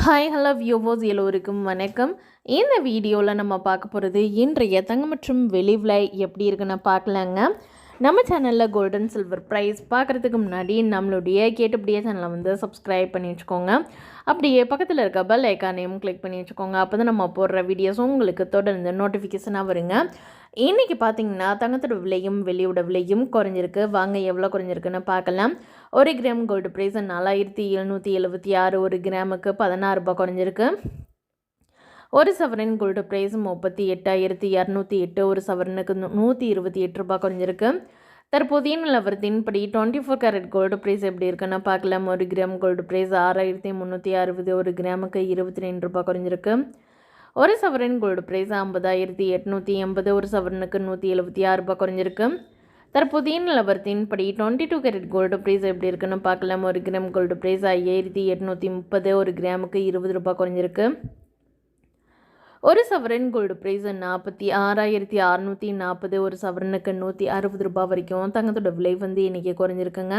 Hi hello வியூவோஸ் எல்லோருக்கும் வணக்கம். இந்த வீடியோவில் நம்ம பார்க்க போகிறது இன்றைய தங்க மற்றும் வெளி விலை எப்படி இருக்குன்னு பார்க்கலாங்க. நம்ம சேனலில் கோல்டன் சில்வர் ப்ரைஸ் பார்க்குறதுக்கு முன்னாடி நம்மளுடைய கேட்டுப்படியே சேனலை வந்து சப்ஸ்கிரைப் பண்ணி வச்சுக்கோங்க. அப்படியே பக்கத்தில் இருக்க பெல் ஐக்கானையும் கிளிக் பண்ணி வச்சுக்கோங்க. அப்போ தான் நம்ம போடுற வீடியோஸும் உங்களுக்கு தொடர்ந்து நோட்டிஃபிகேஷனாக வருங்க. இன்றைக்கி பார்த்தீங்கன்னா தங்கத்தோட விலையும் வெளியோட விலையும் குறைஞ்சிருக்கு. வாங்க எவ்வளோ குறைஞ்சிருக்குன்னு பார்க்கலாம். ஒரு கிராம் கோல்டு ப்ரைஸ் நாலாயிரத்தி எழுநூற்றி எழுபத்தி ஆறு ஒரு கிராமுக்கு பதினாறு ரூபாய் குறைஞ்சிருக்கு. ஒரு சவரன் கோல்டு ப்ரைஸ் முப்பத்தி எட்டாயிரத்தி இரநூத்தி எட்டு. ஒரு சவரனுக்கு நூ- நூற்றி இருபத்தி எட்டு ரூபாய் குறைஞ்சிருக்கு. தற்போதைய நிலவரத்தின்படி twenty four carat gold price எப்படி இருக்குன்னு பார்க்கலாம். ஒரு கிராம் கோல்டு ப்ரைஸ் ஆறாயிரத்தி முந்நூற்றி அறுபது ஒரு கிராமுக்கு இருபத்தி ரெண்டு ரூபாய் குறைஞ்சிருக்கு. ஒரு சவரன் கோல்டு ப்ரைஸ் ஐம்பதாயிரத்தி எட்நூற்றி எண்பது ஒரு சவரனுக்கு நூற்றி எழுபத்தி ஆறு ரூபாய் குறைஞ்சிருக்கு. தற்போதைய நிலவரத்தின்படி twenty two carat gold price எப்படி இருக்குன்னு பார்க்கலாம். ஒரு கிராம் கோல்டு ப்ரைஸ் ஐயாயிரத்தி எட்நூற்றி முப்பது ஒரு கிராமுக்கு இருபது ரூபாய் குறைஞ்சிருக்கு. ஒரு சவரன் கோல்டு ப்ரைஸ் நாற்பத்தி ஆறாயிரத்தி அறநூற்றி நாற்பது ஒரு சவரனுக்கு நூற்றி அறுபது ரூபாய் வரைக்கும் தங்கத்தோட விலை வந்து இன்றைக்கி குறைஞ்சிருக்குங்க.